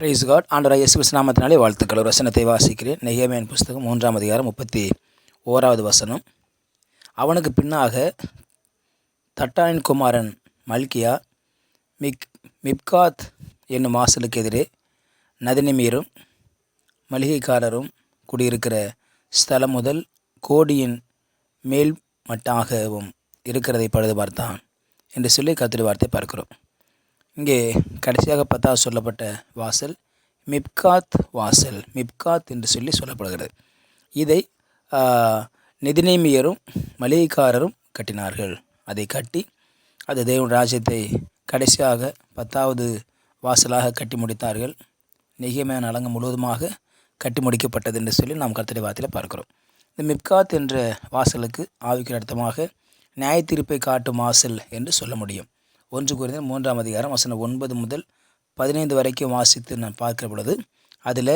Price God ஆண்டவர் இயேசு நாமத்தினாலே வாழ்த்துக்கள். வசனத்தை வாசிக்கிறேன். நெகேமியன் புஸ்தகம் மூன்றாம் அதிகாரம் முப்பத்தி ஓராவது வசனம். அவனுக்கு பின்னாக தட்டானின் குமாரன் மல்கியா மிக் மிப்காத் என்னும் வாசலுக்கு எதிரே நதினிமீரும் மளிகைக்காரரும் குடியிருக்கிற ஸ்தலம் முதல் கோடியின் மேல் மட்டாகவும் இருக்கிறதை பழுது பார்த்தான். என்று சொல்லி கத்திரி வார்த்தை பார்க்கிறோம். இங்கே கடைசியாக பத்தாவது சொல்லப்பட்ட வாசல் மிப்காத் வாசல் மிப்காத் என்று சொல்லி சொல்லப்படுகிறது. இதை நிதிநேமியரும் மளிகைக்காரரும் கட்டினார்கள். அதை கட்டி அது தேவன் ராஜ்யத்தை கடைசியாக பத்தாவது வாசலாக கட்டி முடித்தார்கள். நிகமையான அலங்கம் முழுவதுமாக கட்டி முடிக்கப்பட்டது என்று சொல்லி நாம் கர்த்தருடைய வார்த்தையில் பார்க்கிறோம். இந்த மிப்காத் என்ற வாசலுக்கு ஆவிக்கிற அர்த்தமாக நியாய தீர்ப்பை காட்டும் வாசல் என்று சொல்ல முடியும். ஒன்று குறிந்த மூன்றாம் அதிகாரம் வசனம் ஒன்பது முதல் பதினைந்து வரைக்கும் வாசித்து நான் பார்க்கிற பொழுது அதில்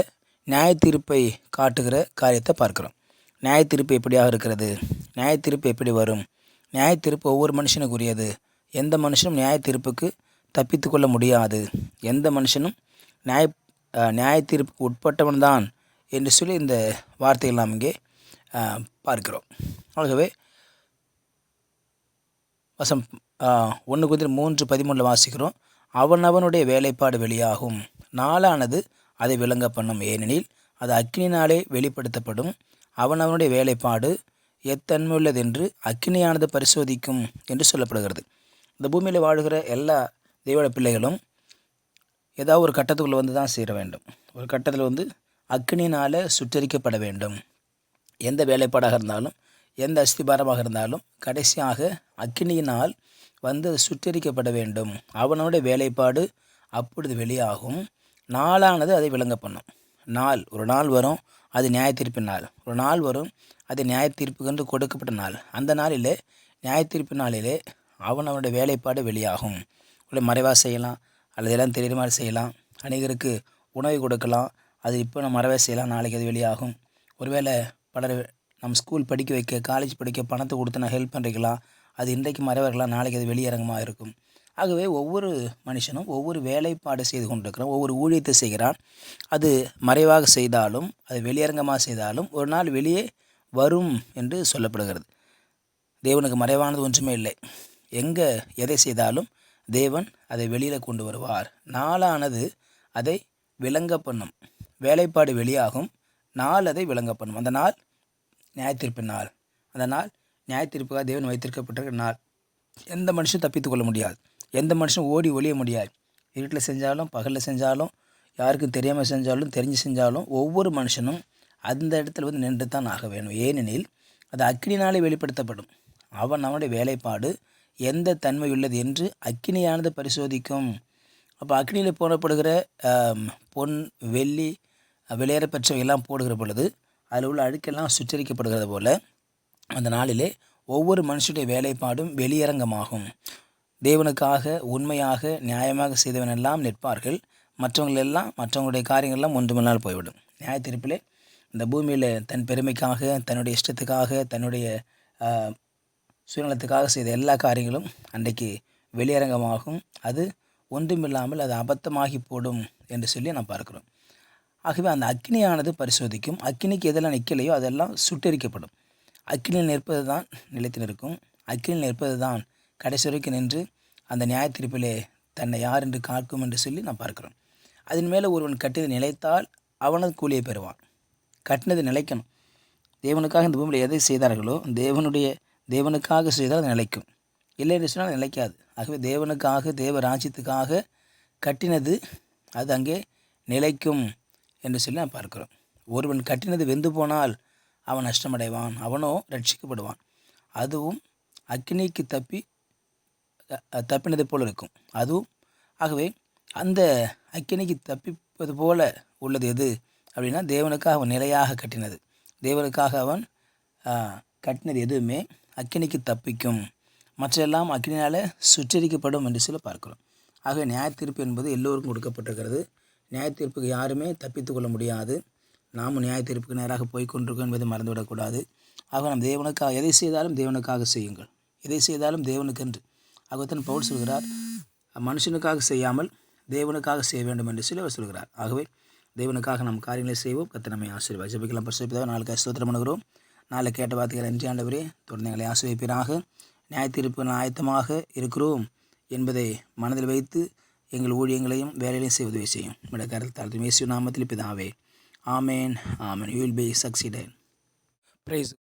நியாய தீர்ப்பை காட்டுகிற காரியத்தை பார்க்குறோம். நியாய தீர்ப்பு எப்படியாக இருக்கிறது? நியாய தீர்ப்பு எப்படி வரும்? நியாய தீர்ப்பு ஒவ்வொரு மனுஷனுக்குரியது. எந்த மனுஷனும் நியாய தீர்ப்புக்கு தப்பித்து கொள்ள முடியாது. எந்த மனுஷனும் நியாய நியாய தீர்ப்புக்கு உட்பட்டவன் தான் என்று சொல்லி இந்த வார்த்தைகள் நாம் இங்கே பார்க்கிறோம். ஆகவே வசம் ஒன்று குதிரை மூன்று பதிமூணில் வாசிக்கிறோம். அவனவனுடைய வேலைப்பாடு வெளியாகும். நாளானது அதை விளங்க பண்ணும். ஏனெனில் அது அக்னினாலே வெளிப்படுத்தப்படும். அவனவனுடைய வேலைப்பாடு எத்தன்மையுள்ளதென்று அக்னியானது பரிசோதிக்கும் என்று சொல்லப்படுகிறது. இந்த பூமியில் வாழ்கிற எல்லா தெய்வ பிள்ளைகளும் ஏதாவது ஒரு கட்டத்துக்குள்ளே வந்து தான் சேர வேண்டும். ஒரு கட்டத்தில் வந்து அக்னினால் சுற்றரிக்கப்பட வேண்டும். எந்த வேலைப்பாடாக இருந்தாலும் எந்த அஸ்திபாரமாக இருந்தாலும் கடைசியாக அக்னியினால் வந்து அது சுற்றறிக்கப்பட வேண்டும். அவனோட வேலைப்பாடு அப்பொழுது வெளியாகும். நாளானது அதை விளங்க பண்ணும். நாள் ஒரு நாள் வரும் அது நியாய தீர்ப்பின் நாள். ஒரு நாள் வரும் அது நியாய தீர்ப்புக்கென்று கொடுக்கப்பட்ட நாள். அந்த நாளிலே நியாய தீர்ப்பு நாளிலே அவன் அவனுடைய வேலைப்பாடு வெளியாகும். உள்ள மறைவாக செய்யலாம் அல்லது எல்லாம் தெரியுற மாதிரி செய்யலாம். அநேகருக்கு உணவு கொடுக்கலாம் அது இப்போ நம்ம மறைவாக செய்யலாம் நாளைக்கு அது வெளியாகும். ஒருவேளை பலர் நம்ம ஸ்கூல் படிக்க வைக்க காலேஜ் படிக்க பணத்தை கொடுத்து நான் ஹெல்ப் பண்ணுறீங்களா அது இன்றைக்கு மறைவர்களாக நாளைக்கு அது வெளியரங்கமாக இருக்கும். ஆகவே ஒவ்வொரு மனுஷனும் ஒவ்வொரு வேலைப்பாடு செய்து கொண்டிருக்கிறான் ஒவ்வொரு ஊழியத்தை செய்கிறான். அது மறைவாக செய்தாலும் அது வெளியரங்கமாக செய்தாலும் ஒரு நாள் வெளியே வரும் என்று சொல்லப்படுகிறது. தேவனுக்கு மறைவானது ஒன்றுமே இல்லை. எங்கே எதை செய்தாலும் தேவன் அதை வெளியில் கொண்டு வருவார். நாளானது அதை விளங்க பண்ணும். வேலைப்பாடு வெளியாகும். நாள் அதை விளங்க பண்ணும். அந்த நாள் நியாயத்திருப்பின் நாள். அந்த நாள் நியாயத்தீர்ப்புக்காக தேவன் வைத்திருக்கப்பட்டிருக்கிற நாள் எந்த மனுஷனும் தப்பித்து கொள்ள முடியாது. எந்த மனுஷனும் ஓடி ஒழிய முடியாது. இருட்டில் செஞ்சாலும் பகலில் செஞ்சாலும் யாருக்கும் தெரியாமல் செஞ்சாலும் தெரிஞ்சு செஞ்சாலும் ஒவ்வொரு மனுஷனும் அந்த இடத்துல வந்து நின்று தான் ஆக வேணும் ஏனெனில் அது அக்னினாலே வெளிப்படுத்தப்படும். அவன் அவனுடைய வேலைப்பாடு எந்த தன்மை உள்ளது என்று அக்னியானது பரிசோதிக்கும். அப்போ அக்னியில் போடப்படுகிற பொன் வெள்ளி விளையாடப்பெற்றவை எல்லாம் போடுகிற பொழுது அதில் உள்ள அழுக்கெல்லாம் சுற்றரிக்கப்படுகிறது போல் அந்த நாளிலே ஒவ்வொரு மனுஷனுடைய வேலைப்பாடும் வெளியரங்கமாகும். தேவனுக்காக உண்மையாக நியாயமாக செய்தவனெல்லாம் நிற்பார்கள். மற்றவங்களெல்லாம் மற்றவங்களுடைய காரியங்கள்லாம் ஒன்றுமில்லாமல் போய்விடும். நியாய தீர்ப்பிலே இந்த பூமியில் தன் பெருமைக்காக தன்னுடைய இஷ்டத்துக்காக தன்னுடைய சுயநலத்துக்காக செய்த எல்லா காரியங்களும் அன்றைக்கு வெளியரங்கமாகும். அது ஒன்றுமில்லாமல் அது அபத்தமாகி போடும் என்று சொல்லி நான் பார்க்குறோம். ஆகவே அந்த அக்னியானது பரிசோதிக்கும். அக்னிக்கு எதெல்லாம் நிற்கலையோ அதெல்லாம் சுட்டரிக்கப்படும். அக்னியில் நிற்பது தான் நிலைத்து நிற்கும். அக்னியில் நிற்பது தான் கடைசி வரைக்கும் நின்று அந்த நியாய தீர்ப்பிலே தன்னை யார் என்று காக்கும் என்று சொல்லி நான் பார்க்குறோம். அதன் மேலே ஒருவன் கட்டியது நிலைத்தால் அவனது கூலியை பெறுவான். கட்டினது நிலைக்கணும். தேவனுக்காக இந்த பூமியில் எதை செய்தார்களோ தேவனுடைய தேவனுக்காக செய்தால் அது நிலைக்கும். இல்லை என்று சொன்னால் நிலைக்காது. ஆகவே தேவனுக்காக தேவ ராஜ்யத்துக்காக கட்டினது அது அங்கே நிலைக்கும் என்று சொல்லி நான் பார்க்கிறோம். ஒருவன் கட்டினது வெந்து போனால் அவன் நஷ்டமடைவான் அவனோ ரட்சிக்கப்படுவான். அதுவும் அக்னிக்கு தப்பி தப்பினது போல் இருக்கும். அதுவும் ஆகவே அந்த அக்கினிக்கு தப்பிப்பது போல உள்ளது எது? அப்படின்னா தேவனுக்காக அவன் நிலையாக கட்டினது. தேவனுக்காக அவன் கட்டினது எதுவுமே அக்கினிக்கு தப்பிக்கும். மற்றெல்லாம் அக்னினால் சுற்றரிக்கப்படும் என்று சொல்ல பார்க்கிறோம். ஆகவே நியாயத்தீர்ப்பு என்பது எல்லோருக்கும் கொடுக்கப்பட்டிருக்கிறது. நியாயத்தீர்ப்புக்கு யாருமே தப்பித்து கொள்ள முடியாது. நாமும் நியாய தீர்ப்புக்கு நேராக போய்கொண்டிருக்கோம் என்பதை மறந்துவிடக்கூடாது. ஆக நாம் தேவனுக்காக எதை செய்தாலும் தேவனுக்காக செய்யுங்கள். எதை செய்தாலும் தேவனுக்கென்று. ஆகத்தான் பவுல் சொல்கிறார் மனுஷனுக்காக செய்யாமல் தேவனுக்காக செய்ய வேண்டும் என்று சிலவர் சொல்கிறார். ஆகவே தேவனுக்காக நம் காரியங்களை செய்வோம் கத்த நம்மை ஆசீர்வாதி ஜபிக்கலாம் பரிசுத்ததாக நாளைக்கு ஸ்தோத்திரம் பண்ணுகிறோம். நாளை கேட்ட வார்த்தைகள் நன்றி ஆண்டவரே தொடர்ந்து எங்களை ஆசிரியப்பீராக நியாய தீர்ப்பு ஆயத்தமாக இருக்கிறோம் என்பதை மனதில் வைத்து எங்கள் ஊழியங்களையும் வேலைகளையும் செய்ய உதவி செய்யும். நம்முடைய கருத்து தாழ்த்து இயேசு நாமத்தில் பிதாவே. Amen. Amen. You will be succeeded. Praise